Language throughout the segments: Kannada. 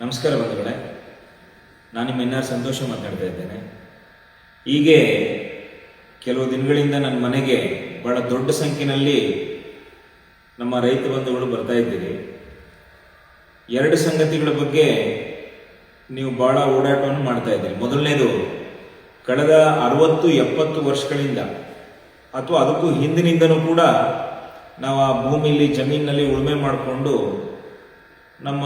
ನಮಸ್ಕಾರ ಬಂಧುಗಳೇ. ನಾನು ನಿಮ್ಮ ಇನ್ನಾರು ಸಂತೋಷ ಮಾತಾಡ್ತಾ ಇದ್ದೇನೆ. ಹೀಗೆ ಕೆಲವು ದಿನಗಳಿಂದ ನನ್ನ ಮನೆಗೆ ಬಹಳ ದೊಡ್ಡ ಸಂಖ್ಯೆಯಲ್ಲಿ ನಮ್ಮ ರೈತ ಬಂಧುಗಳು ಬರ್ತಾ ಇದ್ದೀರಿ. ಎರಡು ಸಂಗತಿಗಳ ಬಗ್ಗೆ ನೀವು ಬಹಳ ಓಡಾಟವನ್ನು ಮಾಡ್ತಾ ಇದ್ದೀರಿ. ಮೊದಲನೇದು, ಕಳೆದ ಅರವತ್ತು ಎಪ್ಪತ್ತು ವರ್ಷಗಳಿಂದ ಅಥವಾ ಅದಕ್ಕೂ ಹಿಂದಿನಿಂದನೂ ಕೂಡ ನಾವು ಆ ಭೂಮಿಯಲ್ಲಿ ಜಮೀನಿನಲ್ಲಿ ಉಳುಮೆ ಮಾಡಿಕೊಂಡು ನಮ್ಮ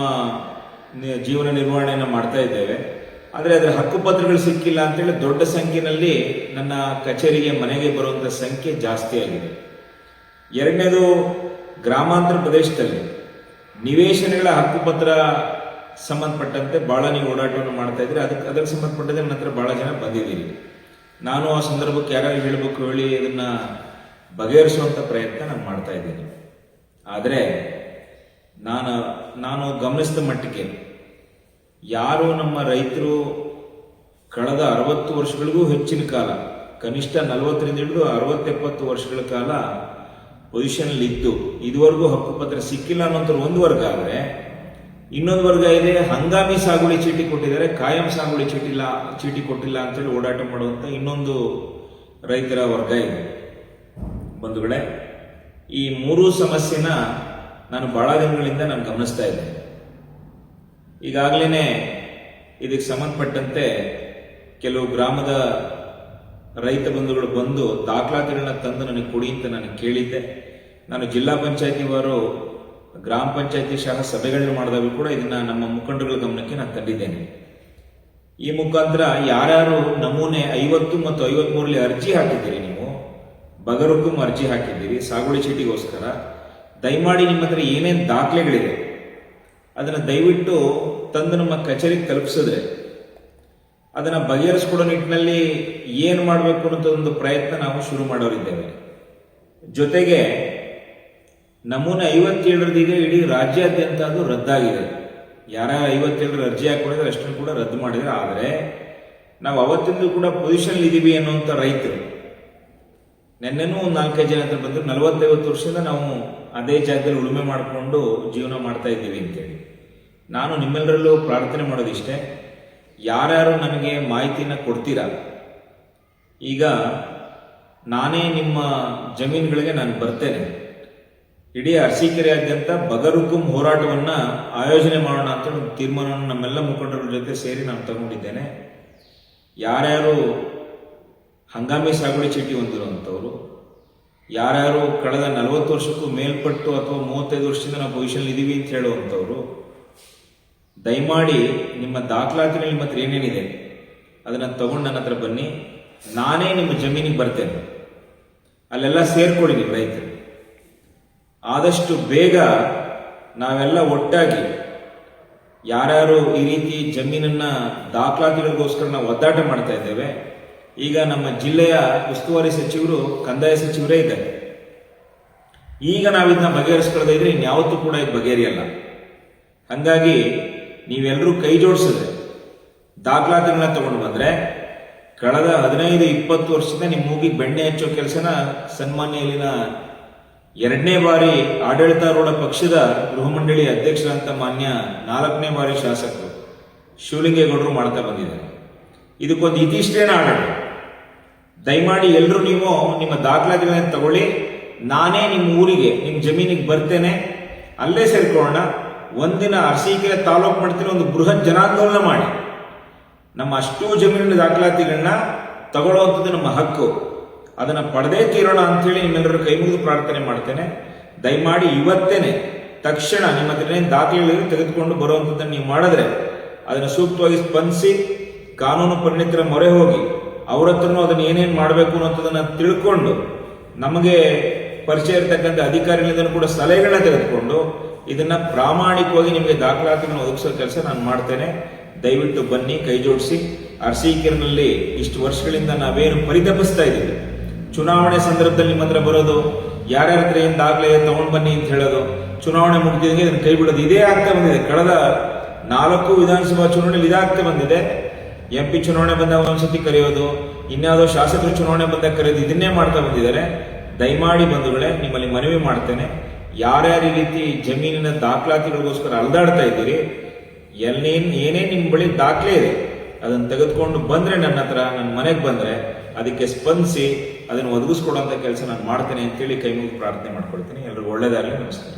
ಜೀವನ ನಿರ್ವಹಣೆಯನ್ನು ಮಾಡ್ತಾ ಇದ್ದೇವೆ. ಆದರೆ ಅದರ ಹಕ್ಕುಪತ್ರಗಳು ಸಿಕ್ಕಿಲ್ಲ ಅಂತೇಳಿ ದೊಡ್ಡ ಸಂಖ್ಯೆಯಲ್ಲಿ ನನ್ನ ಕಚೇರಿಗೆ ಮನೆಗೆ ಬರುವಂಥ ಸಂಖ್ಯೆ ಜಾಸ್ತಿ ಆಗಿದೆ. ಎರಡನೇದು ಗ್ರಾಮಾಂತರ ಪ್ರದೇಶದಲ್ಲಿ ನಿವೇಶನಗಳ ಹಕ್ಕುಪತ್ರ ಸಂಬಂಧಪಟ್ಟಂತೆ ಭಾಳ ನೀವು ಓಡಾಟವನ್ನು ಮಾಡ್ತಾ ಇದ್ದೀರಿ. ಅದಕ್ಕೆ ಅದಕ್ಕೆ ಸಂಬಂಧಪಟ್ಟಂತೆ ನನ್ನ ಹತ್ರ ಭಾಳ ಜನ ಬಂದಿದ್ದೀರಿ. ನಾನು ಆ ಸಂದರ್ಭಕ್ಕೆ ಯಾರು ಹೇಳಬೇಕು ಹೇಳಿ ಇದನ್ನ ಬಗೆಹರಿಸುವಂಥ ಪ್ರಯತ್ನ ನಾನು ಮಾಡ್ತಾ ಇದ್ದೀನಿ. ಆದರೆ ನಾನು ನಾನು ಗಮನಿಸಿದ ಮಟ್ಟಿಗೆ ಯಾರು ನಮ್ಮ ರೈತರು ಕಳೆದ ಅರವತ್ತು ವರ್ಷಗಳಿಗೂ ಹೆಚ್ಚಿನ ಕಾಲ, ಕನಿಷ್ಠ ನಲವತ್ತರಿಂದ ಹಿಡಿದು ಅರವತ್ತೆಪ್ಪತ್ತು ವರ್ಷಗಳ ಕಾಲ ಪೊಸಿಷನಲ್ಲಿ ಇದ್ದು, ಇದುವರೆಗೂ ಹಕ್ಕುಪತ್ರ ಸಿಕ್ಕಿಲ್ಲ ಅನ್ನೋಂಥ ಒಂದು ವರ್ಗ ಆದರೆ, ಇನ್ನೊಂದು ವರ್ಗ ಇದೆ, ಹಂಗಾಮಿ ಸಾಗುವಳಿ ಚೀಟಿ ಕೊಟ್ಟಿದ್ದಾರೆ, ಕಾಯಂ ಸಾಗುವಳಿ ಚೀಟಿ ಇಲ್ಲ ಚೀಟಿ ಕೊಟ್ಟಿಲ್ಲ ಅಂತೇಳಿ ಓಡಾಟ ಮಾಡುವಂಥ ಇನ್ನೊಂದು ರೈತರ ವರ್ಗ ಇದೆ. ಬಂಧುಗಳೇ, ಈ ಮೂರು ಸಮಸ್ಯೆನ ನಾನು ಬಹಳ ದಿನಗಳಿಂದ ನಾನು ಗಮನಿಸ್ತಾ ಇದ್ದೆ. ಈಗಾಗಲೇ ಇದಕ್ಕೆ ಸಂಬಂಧಪಟ್ಟಂತೆ ಕೆಲವು ಗ್ರಾಮದ ರೈತ ಬಂಧುಗಳು ಬಂದು ದಾಖಲಾತಿಗಳನ್ನ ತಂದು ನನಗೆ ಕೊಡಿ ಅಂತ ನಾನು ಕೇಳಿದ್ದೆ. ನಾನು ಜಿಲ್ಲಾ ಪಂಚಾಯತಿ ವಾರು ಗ್ರಾಮ ಪಂಚಾಯತಿ ಸಹ ಸಭೆಗಳನ್ನು ಮಾಡಿದಾಗ ಕೂಡ ಇದನ್ನ ನಮ್ಮ ಮುಖಂಡರುಗಳ ಗಮನಕ್ಕೆ ನಾನು ತಂದಿದ್ದೇನೆ. ಈ ಮುಖಾಂತರ ಯಾರ್ಯಾರು ನಮೂನೆ ಐವತ್ತು ಮತ್ತು ಐವತ್ಮೂರರಲ್ಲಿ ಅರ್ಜಿ ಹಾಕಿದ್ದೀರಿ ನೀವು, ಬಗರುಕ್ಕೂ ಅರ್ಜಿ ಹಾಕಿದ್ದೀರಿ, ಸಾಗುವಳಿ ಚೀಟಿಗೋಸ್ಕರ ದಯಮಾಡಿ ನಿಮ್ಮ ಹತ್ರ ಏನೇನು ದಾಖಲೆಗಳಿದೆ, ಅದನ್ನು ದಯವಿಟ್ಟು ತಂದು ನಮ್ಮ ಕಚೇರಿಗೆ ತಲುಪಿಸಿದ್ರೆ, ಅದನ್ನು ಬಗೆಹರಿಸ್ಕೊಡೋ ನಿಟ್ಟಿನಲ್ಲಿ ಏನು ಮಾಡಬೇಕು ಅನ್ನೋ ಒಂದು ಪ್ರಯತ್ನ ನಾವು ಶುರು ಮಾಡೋರಿದ್ದೇವೆ. ಜೊತೆಗೆ, ನಮೂನೆ ಐವತ್ತೇಳರದೀಗ ಇಡೀ ರಾಜ್ಯಾದ್ಯಂತ ಅದು ರದ್ದಾಗಿದೆ. ಯಾರ್ಯಾರು ಐವತ್ತೇಳರ ಅರ್ಜಿ ಹಾಕೊಂಡಿದ್ರೆ ಅಷ್ಟನ್ನು ಕೂಡ ರದ್ದು ಮಾಡಿದರೆ ಆದರೆ, ನಾವು ಅವತ್ತಿಂದ ಕೂಡ ಪೊಸಿಷನ್ ಇದೀವಿ ಅನ್ನುವಂಥ ರೈತರು ನೆನ್ನೆನೂ ಒಂದು ನಾಲ್ಕೈದು ಜನ ಹತ್ರ ಬಂದರು. ನಲವತ್ತೈವತ್ತು ವರ್ಷದಿಂದ ನಾವು ಅದೇ ಜಾಗದಲ್ಲಿ ಉಳುಮೆ ಮಾಡಿಕೊಂಡು ಜೀವನ ಮಾಡ್ತಾ ಇದ್ದೀವಿ ಅಂತೇಳಿ. ನಾನು ನಿಮ್ಮೆಲ್ಲರಲ್ಲೂ ಪ್ರಾರ್ಥನೆ ಮಾಡೋದಿಷ್ಟೇ. ಯಾರ್ಯಾರು ನನಗೆ ಮಾಹಿತಿನ ಕೊಡ್ತೀರಾ? ಈಗ ನಾನೇ ನಿಮ್ಮ ಜಮೀನುಗಳಿಗೆ ನಾನು ಬರ್ತೇನೆ. ಇಡೀ ಅರಸೀಕೆರೆಯಾದ್ಯಂತ ಬಗರುಕುಂ ಹೋರಾಟವನ್ನು ಆಯೋಜನೆ ಮಾಡೋಣ ಅಂತ ಒಂದು ತೀರ್ಮಾನವನ್ನು ನಮ್ಮೆಲ್ಲ ಮುಖಂಡರ ಜೊತೆ ಸೇರಿ ನಾನು ತಗೊಂಡಿದ್ದೇನೆ. ಯಾರ್ಯಾರು ಹಂಗಾಮಿ ಸಾಗುವಳಿ ಚೀಟಿ ಹೊಂದಿರುವಂಥವ್ರು, ಯಾರ್ಯಾರು ಕಳೆದ ನಲವತ್ತು ವರ್ಷಕ್ಕೂ ಮೇಲ್ಪಟ್ಟು ಅಥವಾ ಮೂವತ್ತೈದು ವರ್ಷದಿಂದ ನಾವು ಪೊಸಿಷನ್ ಇದ್ದೀವಿ ಅಂತ ಹೇಳುವಂಥವ್ರು, ದಯಮಾಡಿ ನಿಮ್ಮ ದಾಖಲಾತಿನಲ್ಲಿ ನಿಮ್ಮ ಹತ್ರ ಏನೇನಿದೆ ಅದನ್ನು ತಗೊಂಡು ನನ್ನ ಹತ್ರ ಬನ್ನಿ. ನಾನೇ ನಿಮ್ಮ ಜಮೀನಿಗೆ ಬರ್ತೇನೆ. ಅಲ್ಲೆಲ್ಲ ಸೇರ್ಕೊಳ್ಳಿ ನೀವು ರೈತರು. ಆದಷ್ಟು ಬೇಗ ನಾವೆಲ್ಲ ಒಟ್ಟಾಗಿ ಯಾರ್ಯಾರು ಈ ರೀತಿ ಜಮೀನನ್ನು ದಾಖಲಾತಿಗಳಿಗೋಸ್ಕರ ನಾವು ಒದ್ದಾಟ ಮಾಡ್ತಾ ಇದ್ದೇವೆ ಈಗ ನಮ್ಮ ಜಿಲ್ಲೆಯ ಉಸ್ತುವಾರಿ ಸಚಿವರು, ಕಂದಾಯ ಸಚಿವರೇ ಇದ್ದಾರೆ. ಈಗ ನಾವಿದನ್ನ ಇದನ್ನ ಬಗೆಹರಿಸ್ಕೊಳ್ಳದೆ ಇದ್ರೆ ಇನ್ಯಾವತ್ತೂ ಕೂಡ ಇದು ಬಗೆಹರಿಯಲ್ಲ. ಹಂಗಾಗಿ ನೀವೆಲ್ಲರೂ ಕೈ ಜೋಡಿಸಿದ್ರೆ ದಾಖಲಾತಿಗಳನ್ನ ತಗೊಂಡು ಬಂದ್ರೆ ಕಳೆದ ಹದಿನೈದು, ಇಪ್ಪತ್ತು ವರ್ಷದಿಂದ ನಿಮ್ಮ ಮೂಗಿಗೆ ಬೆಣ್ಣೆ ಹಚ್ಚೋ ಕೆಲಸನ ಸನ್ಮಾನ್ಯ ಇಲ್ಲಿನ ಎರಡನೇ ಬಾರಿ ಆಡಳಿತಾರೂಢ ಪಕ್ಷದ ಗೃಹ ಮಂಡಳಿ ಅಧ್ಯಕ್ಷರಂತ ಮಾನ್ಯ ನಾಲ್ಕನೇ ಬಾರಿ ಶಾಸಕರು ಶಿವಲಿಂಗೇಗೌಡರು ಮಾಡ್ತಾ ಬಂದಿದ್ದಾರೆ. ಇದಕ್ಕೊಂದು ಇದಿಷ್ಟೇನ ಆಡಳಿತ. ದಯಮಾಡಿ ಎಲ್ಲರೂ ನೀವು ನಿಮ್ಮ ದಾಖಲಾತಿಗಳನ್ನ ತಗೊಳ್ಳಿ. ನಾನೇ ನಿಮ್ಮ ಊರಿಗೆ, ನಿಮ್ಮ ಜಮೀನಿಗೆ ಬರ್ತೇನೆ. ಅಲ್ಲೇ ಸೇರ್ಕೊಳ್ಳೋಣ. ಒಂದಿನ ಅರಸೀಕೆರೆ ತಾಲೂಕು ಮಾಡ್ತಿರೋ ಒಂದು ಬೃಹತ್ ಜನಾಂದೋಲನ ಮಾಡಿ. ನಮ್ಮ ಅಷ್ಟು ಜಮೀನಿನ ದಾಖಲಾತಿಗಳನ್ನ ತಗೊಳ್ಳುವಂಥದ್ದು ನಮ್ಮ ಹಕ್ಕು. ಅದನ್ನು ಪಡೆದೇ ತೀರೋಣ ಅಂತೇಳಿ ನಿಮ್ಮೆಲ್ಲರ ಕೈ ಮುಗಿದು ಪ್ರಾರ್ಥನೆ ಮಾಡ್ತೇನೆ. ದಯಮಾಡಿ ಇವತ್ತೇನೆ ತಕ್ಷಣ ನಿಮ್ಮ ಹತ್ರ ಏನು ದಾಖಲೆಗಳಿವೆ ತೆಗೆದುಕೊಂಡು ಬರುವಂಥದ್ದನ್ನು ನೀವು ಮಾಡಿದ್ರೆ ಅದನ್ನು ಸೂಕ್ತವಾಗಿ ಸ್ಪಂದಿಸಿ, ಕಾನೂನು ಪರಿಣಿತರ ಮೊರೆ ಹೋಗಿ ಅವ್ರ ಹತ್ರನೂ ಅದನ್ನು ಏನೇನು ಮಾಡಬೇಕು ಅನ್ನೋದನ್ನ ತಿಳ್ಕೊಂಡು ನಮಗೆ ಪರಿಚಯ ಇರತಕ್ಕಂಥ ಅಧಿಕಾರಿಗಳಿಂದ ಕೂಡ ಸಲಹೆಗಳನ್ನ ತೆಗೆದುಕೊಂಡು ಇದನ್ನ ಪ್ರಾಮಾಣಿಕವಾಗಿ ನಿಮಗೆ ದಾಖಲಾತಿಗಳನ್ನು ಒದಗಿಸೋ ಕೆಲಸ ನಾನು ಮಾಡ್ತೇನೆ. ದಯವಿಟ್ಟು ಬನ್ನಿ, ಕೈ ಜೋಡಿಸಿ. ಅರಸೀಕೆರೆನಲ್ಲಿ ಇಷ್ಟು ವರ್ಷಗಳಿಂದ ನಾವೇನು ಪರಿತಪಿಸ್ತಾ ಇದ್ದೀವಿ. ಚುನಾವಣೆ ಸಂದರ್ಭದಲ್ಲಿ ನಿಮ್ಮ ಹತ್ರ ಬರೋದು, ಯಾರ್ಯಾರ ಹತ್ರ ಏನು ದಾಖಲೆ ತಗೊಂಡು ಬನ್ನಿ ಅಂತ ಹೇಳೋದು, ಚುನಾವಣೆ ಮುಗಿದಿದಂಗೆ ಇದನ್ನು ಕೈ ಬಿಡೋದು ಇದೇ ಆಗ್ತಾ ಬಂದಿದೆ. ಕಳೆದ ನಾಲ್ಕು ವಿಧಾನಸಭಾ ಚುನಾವಣೆಯಲ್ಲಿ ಇದಾಗ್ತಾ ಬಂದಿದೆ. ಎಂ ಪಿ ಚುನಾವಣೆ ಬಂದಾಗ ಒಂದ್ಸತಿ ಕರೆಯೋದು, ಇನ್ಯಾವುದೋ ಶಾಸಕರು ಚುನಾವಣೆ ಬಂದಾಗ ಕರೆಯೋದು, ಇದನ್ನೇ ಮಾಡ್ತಾ ಬಂದಿದ್ದಾರೆ. ದಯಮಾಡಿ ಬಂಧುಗಳೇ, ನಿಮ್ಮಲ್ಲಿ ಮನವಿ ಮಾಡ್ತೇನೆ. ಯಾರ್ಯಾರ ಈ ರೀತಿ ಜಮೀನಿನ ದಾಖಲಾತಿಗಳಿಗೋಸ್ಕರ ಅಲ್ದಾಡ್ತಾ ಇದ್ದೀರಿ ಎಲ್ಲೇನ್ ಏನೇ ನಿಮ್ಮ ಬಳಿ ದಾಖಲೆ ಇದೆ, ಅದನ್ನು ತೆಗೆದುಕೊಂಡು ಬಂದ್ರೆ ನನ್ನ ಹತ್ರ, ನನ್ನ ಮನೆಗೆ ಬಂದ್ರೆ, ಅದಕ್ಕೆ ಸ್ಪಂದಿಸಿ, ಅದನ್ನು ಒದಗಿಸ್ಕೊಡೋಂಥ ಕೆಲಸ ನಾನು ಮಾಡ್ತೇನೆ ಅಂತೇಳಿ ಕೈ ಮುಗಿದು ಪ್ರಾರ್ಥನೆ ಮಾಡ್ಕೊಳ್ತೀನಿ. ಎಲ್ಲರಿಗೂ ಒಳ್ಳೆಯದಾಗಲಿ ನಮಸ್ಕಾರ.